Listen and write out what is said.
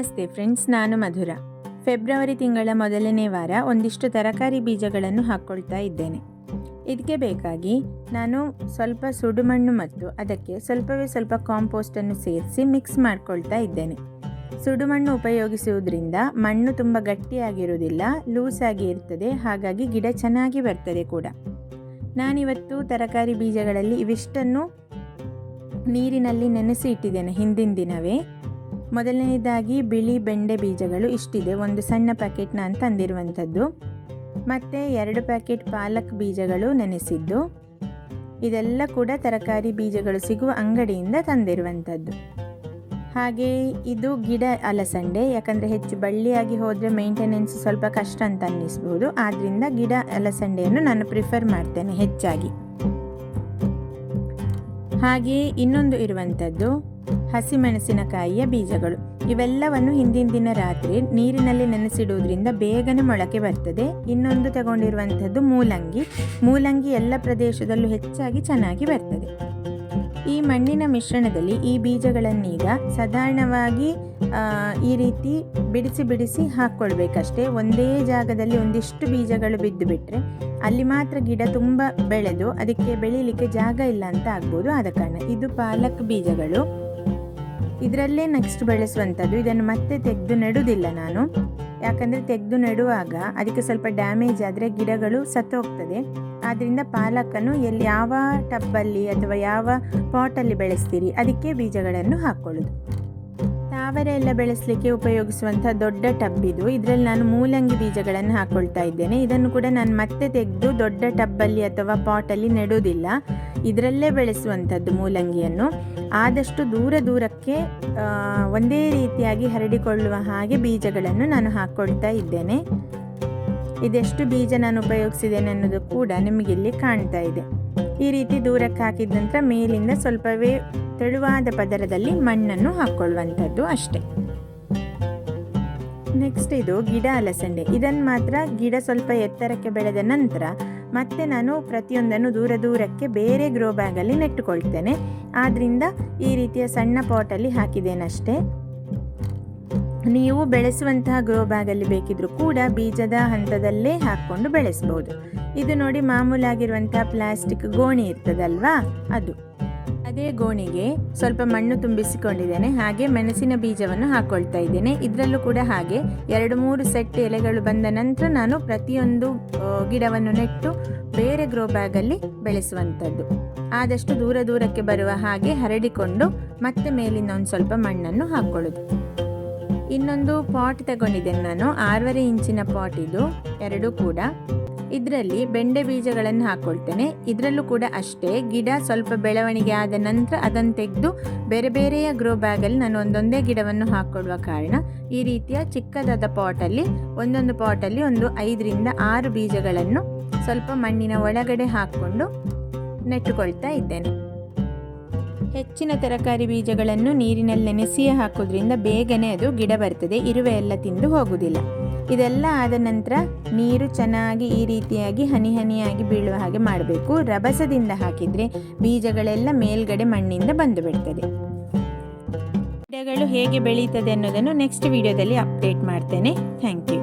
ನಮಸ್ತೆ ಫ್ರೆಂಡ್ಸ್, ನಾನು ಮಧುರ. ಫೆಬ್ರವರಿ ತಿಂಗಳ ಮೊದಲನೇ ವಾರ ಒಂದಿಷ್ಟು ತರಕಾರಿ ಬೀಜಗಳನ್ನು ಹಾಕ್ಕೊಳ್ತಾ ಇದ್ದೇನೆ. ಇದಕ್ಕೆ ಬೇಕಾಗಿ ನಾನು ಸ್ವಲ್ಪ ಸುಡುಮಣ್ಣು ಮತ್ತು ಅದಕ್ಕೆ ಸ್ವಲ್ಪವೇ ಸ್ವಲ್ಪ ಕಾಂಪೋಸ್ಟನ್ನು ಸೇರಿಸಿ ಮಿಕ್ಸ್ ಮಾಡ್ಕೊಳ್ತಾ ಇದ್ದೇನೆ. ಸುಡುಮಣ್ಣು ಉಪಯೋಗಿಸುವುದರಿಂದ ಮಣ್ಣು ತುಂಬ ಗಟ್ಟಿಯಾಗಿರುವುದಿಲ್ಲ ಲೂಸಾಗಿ ಇರ್ತದೆ, ಹಾಗಾಗಿ ಗಿಡ ಚೆನ್ನಾಗಿ ಬರ್ತದೆ ಕೂಡ. ನಾನಿವತ್ತು ತರಕಾರಿ ಬೀಜಗಳಲ್ಲಿ ಇವಿಷ್ಟನ್ನು ನೀರಿನಲ್ಲಿ ನೆನೆಸಿ ಇಟ್ಟಿದ್ದೇನೆ ಹಿಂದಿನ ದಿನವೇ. ಮೊದಲನೇದಾಗಿ ಬಿಳಿ ಬೆಂಡೆ ಬೀಜಗಳು ಇಷ್ಟಿದೆ. ಒಂದು ಸಣ್ಣ ಪ್ಯಾಕೆಟ್ ನಾನು ತಂದಿರುವಂಥದ್ದು. ಮತ್ತು ಎರಡು ಪ್ಯಾಕೆಟ್ ಪಾಲಕ್ ಬೀಜಗಳು ನೆನೆಸಿದ್ದು. ಇದೆಲ್ಲ ಕೂಡ ತರಕಾರಿ ಬೀಜಗಳು ಸಿಗುವ ಅಂಗಡಿಯಿಂದ ತಂದಿರುವಂಥದ್ದು. ಹಾಗೆ ಇದು ಗಿಡ ಅಲಸಂಡೆ. ಯಾಕಂದರೆ ಹೆಚ್ಚು ಬಳ್ಳಿಯಾಗಿ ಹೋದರೆ ಮೇಂಟೆನೆನ್ಸ್ ಸ್ವಲ್ಪ ಕಷ್ಟ ಅಂತ ಅನ್ನಿಸ್ಬೋದು. ಆದ್ದರಿಂದ ಗಿಡ ಅಲಸಂಡೆಯನ್ನು ನಾನು ಪ್ರಿಫರ್ ಮಾಡ್ತೇನೆ ಹೆಚ್ಚಾಗಿ. ಹಾಗೆಯೇ ಇನ್ನೊಂದು ಇರುವಂಥದ್ದು. ಹಸಿಮೆಣಸಿನಕಾಯಿಯ ಬೀಜಗಳು. ಇವೆಲ್ಲವನ್ನು ಹಿಂದಿನ ದಿನ ರಾತ್ರಿ ನೀರಿನಲ್ಲಿ ನೆನೆಸಿಡುವುದರಿಂದ ಬೇಗನೆ ಮೊಳಕೆ ಬರ್ತದೆ. ಇನ್ನೊಂದು ತಗೊಂಡಿರುವಂಥದ್ದು ಮೂಲಂಗಿ. ಮೂಲಂಗಿ ಎಲ್ಲ ಪ್ರದೇಶದಲ್ಲೂ ಹೆಚ್ಚಾಗಿ ಚೆನ್ನಾಗಿ ಬರ್ತದೆ. ಈ ಮಣ್ಣಿನ ಮಿಶ್ರಣದಲ್ಲಿ ಈ ಬೀಜಗಳನ್ನೀಗ ಸಾಧಾರಣವಾಗಿ ಈ ರೀತಿ ಬಿಡಿಸಿ ಬಿಡಿಸಿ ಹಾಕ್ಕೊಳ್ಬೇಕಷ್ಟೇ. ಒಂದೇ ಜಾಗದಲ್ಲಿ ಒಂದಿಷ್ಟು ಬೀಜಗಳು ಬಿದ್ದು ಬಿಟ್ಟರೆ ಅಲ್ಲಿ ಮಾತ್ರ ಗಿಡ ತುಂಬ ಬೆಳೆದು ಅದಕ್ಕೆ ಬೆಳೀಲಿಕ್ಕೆ ಜಾಗ ಇಲ್ಲ ಅಂತ ಆಗ್ಬೋದು ಆದ ಕಾರಣ. ಇದು ಪಾಲಕ್ ಬೀಜಗಳು. ಇದರಲ್ಲೇ ನೆಕ್ಸ್ಟ್ ಬೆಳೆಸುವಂಥದ್ದು. ಇದನ್ನು ಮತ್ತೆ ತೆಗೆದು ನೆಡುವುದಿಲ್ಲ ನಾನು. ಯಾಕಂದರೆ ತೆಗೆದು ನೆಡುವಾಗ ಅದಕ್ಕೆ ಸ್ವಲ್ಪ ಡ್ಯಾಮೇಜ್ ಆದರೆ ಗಿಡಗಳು ಸತ್ತೋಗ್ತದೆ. ಆದ್ದರಿಂದ ಪಾಲಕನ್ನು ಎಲ್ಲಿ ಯಾವ ಟಬ್ಬಲ್ಲಿ ಅಥವಾ ಯಾವ ಪಾಟಲ್ಲಿ ಬೆಳೆಸ್ತೀರಿ, ಅದಕ್ಕೆ ಬೀಜಗಳನ್ನು ಹಾಕ್ಕೊಳ್ಳೋದು ತಾವರೆ ಎಲ್ಲ ಬೆಳೆಸಲಿಕ್ಕೆ ಉಪಯೋಗಿಸುವಂಥ ದೊಡ್ಡ ಟಬ್ ಇದು. ಇದರಲ್ಲಿ ನಾನು ಮೂಲಂಗಿ ಬೀಜಗಳನ್ನು ಹಾಕ್ಕೊಳ್ತಾ ಇದ್ದೇನೆ. ಇದನ್ನು ಕೂಡ ನಾನು ಮತ್ತೆ ತೆಗೆದು ದೊಡ್ಡ ಟಬ್ಬಲ್ಲಿ ಅಥವಾ ಪಾಟಲ್ಲಿ ನೆಡುವುದಿಲ್ಲ. ಇದರಲ್ಲೇ ಬೆಳೆಸುವಂಥದ್ದು ಮೂಲಂಗಿಯನ್ನು. ಆದಷ್ಟು ದೂರ ದೂರಕ್ಕೆ ಒಂದೇ ರೀತಿಯಾಗಿ ಹರಡಿಕೊಳ್ಳುವ ಹಾಗೆ ಬೀಜಗಳನ್ನು ನಾನು ಹಾಕ್ಕೊಳ್ತಾ ಇದ್ದೇನೆ. ಇದೆಷ್ಟು ಬೀಜ ನಾನು ಉಪಯೋಗಿಸಿದ್ದೇನೆ ಅನ್ನೋದು ಕೂಡ ನಿಮಗೆ ಇಲ್ಲಿ ಕಾಣ್ತಾ ಇದೆ. ಈ ರೀತಿ ದೂರಕ್ಕೆ ಹಾಕಿದ ನಂತರ ಮೇಲಿಂದ ಸ್ವಲ್ಪವೇ ತೆಳುವಾದ ಪದರದಲ್ಲಿ ಮಣ್ಣನ್ನು ಹಾಕ್ಕೊಳ್ಳುವಂಥದ್ದು ಅಷ್ಟೇ. ನೆಕ್ಸ್ಟ್ ಇದು ಗಿಡ ಅಲಸಂಡೆ. ಇದನ್ನು ಮಾತ್ರ ಗಿಡ ಸ್ವಲ್ಪ ಎತ್ತರಕ್ಕೆ ಬೆಳೆದ ನಂತರ ಮತ್ತೆ ನಾನು ಪ್ರತಿಯೊಂದನ್ನು ದೂರ ದೂರಕ್ಕೆ ಬೇರೆ ಗ್ರೋ ಬ್ಯಾಗಲ್ಲಿ ನೆಟ್ಟುಕೊಳ್ತೇನೆ. ಆದ್ದರಿಂದ ಈ ರೀತಿಯ ಸಣ್ಣ ಪಾಟಲ್ಲಿ ಹಾಕಿದ್ದೇನಷ್ಟೇ. ನೀವು ಬೆಳೆಸುವಂತಹ ಗ್ರೋ ಬ್ಯಾಗಲ್ಲಿ ಬೇಕಿದ್ರೂ ಕೂಡ ಬೀಜದ ಹಂತದಲ್ಲೇ ಹಾಕ್ಕೊಂಡು ಬೆಳೆಸ್ಬೋದು. ಇದು ನೋಡಿ ಮಾಮೂಲಾಗಿರುವಂತಹ ಪ್ಲಾಸ್ಟಿಕ್ ಗೋಣಿ ಇರ್ತದಲ್ವಾ? ಅದು. ಅದೇ ಗೋಣಿಗೆ ಸ್ವಲ್ಪ ಮಣ್ಣು ತುಂಬಿಸಿಕೊಂಡಿದ್ದೇನೆ. ಹಾಗೆ ಮೆಣಸಿನ ಬೀಜವನ್ನು ಹಾಕ್ಕೊಳ್ತಾ ಇದ್ದೇನೆ. ಇದರಲ್ಲೂ ಕೂಡ ಹಾಗೆ ಎರಡು ಮೂರು ಸೆಟ್ ಎಲೆಗಳು ಬಂದ ನಂತರ ನಾನು ಪ್ರತಿಯೊಂದು ಗಿಡವನ್ನು ನೆಟ್ಟು ಬೇರೆ ಗ್ರೋ ಬ್ಯಾಗಲ್ಲಿ ಬೆಳೆಸುವಂಥದ್ದು. ಆದಷ್ಟು ದೂರ ದೂರಕ್ಕೆ ಬರುವ ಹಾಗೆ ಹರಡಿಕೊಂಡು ಮತ್ತೆ ಮೇಲಿನ ಒಂದು ಸ್ವಲ್ಪ ಮಣ್ಣನ್ನು ಹಾಕ್ಕೊಳ್ಳೋದು ಇನ್ನೊಂದು ಪಾಟ್ ತಗೊಂಡಿದ್ದೇನೆ ನಾನು, ಆರೂವರೆ ಇಂಚಿನ ಪಾಟ್ ಇದು, ಎರಡೂ ಕೂಡ. ಇದರಲ್ಲಿ ಬೆಂಡೆ ಬೀಜಗಳನ್ನು ಹಾಕ್ಕೊಳ್ತೇನೆ ಇದರಲ್ಲೂ ಕೂಡ ಅಷ್ಟೇ. ಗಿಡ ಸ್ವಲ್ಪ ಬೆಳವಣಿಗೆ ಆದ ನಂತರ ಅದನ್ನು ತೆಗೆದು ಬೇರೆ ಬೇರೆಯ ಗ್ರೋ ಬ್ಯಾಗಲ್ಲಿ ನಾನು ಒಂದೊಂದೇ ಗಿಡವನ್ನು ಹಾಕ್ಕೊಡುವ ಕಾರಣ, ಈ ರೀತಿಯ ಚಿಕ್ಕದಾದ ಪಾಟಲ್ಲಿ ಒಂದೊಂದು ಪಾಟಲ್ಲಿ ಒಂದು ಐದರಿಂದ ಆರು ಬೀಜಗಳನ್ನು ಸ್ವಲ್ಪ ಮಣ್ಣಿನ ಒಳಗಡೆ ಹಾಕ್ಕೊಂಡು ನೆಟ್ಟುಕೊಳ್ತಾ ಇದ್ದೇನೆ. ಹೆಚ್ಚಿನ ತರಕಾರಿ ಬೀಜಗಳನ್ನು ನೀರಿನಲ್ಲಿ ನೆನೆಸಿಯೇ ಹಾಕೋದ್ರಿಂದ ಬೇಗನೆ ಅದು ಗಿಡ ಬರ್ತದೆ ಇರುವೆ ಎಲ್ಲ ತಿಂದು ಹೋಗುವುದಿಲ್ಲ. ಇದೆಲ್ಲ ಆದ ನಂತರ ನೀರು ಚೆನ್ನಾಗಿ ಈ ರೀತಿಯಾಗಿ ಹನಿ ಹನಿಯಾಗಿ ಬೀಳುವ ಹಾಗೆ ಮಾಡಬೇಕು. ರಭಸದಿಂದ ಹಾಕಿದರೆ ಬೀಜಗಳೆಲ್ಲ ಮೇಲ್ಗಡೆ ಮಣ್ಣಿಂದ ಬಂದು ಬಿಡ್ತದೆ. ಗಿಡಗಳು ಹೇಗೆ ಬೆಳೀತದೆ ಅನ್ನೋದನ್ನು ನೆಕ್ಸ್ಟ್ ವಿಡಿಯೋದಲ್ಲಿ ಅಪ್ಡೇಟ್ ಮಾಡ್ತೇನೆ. Thank you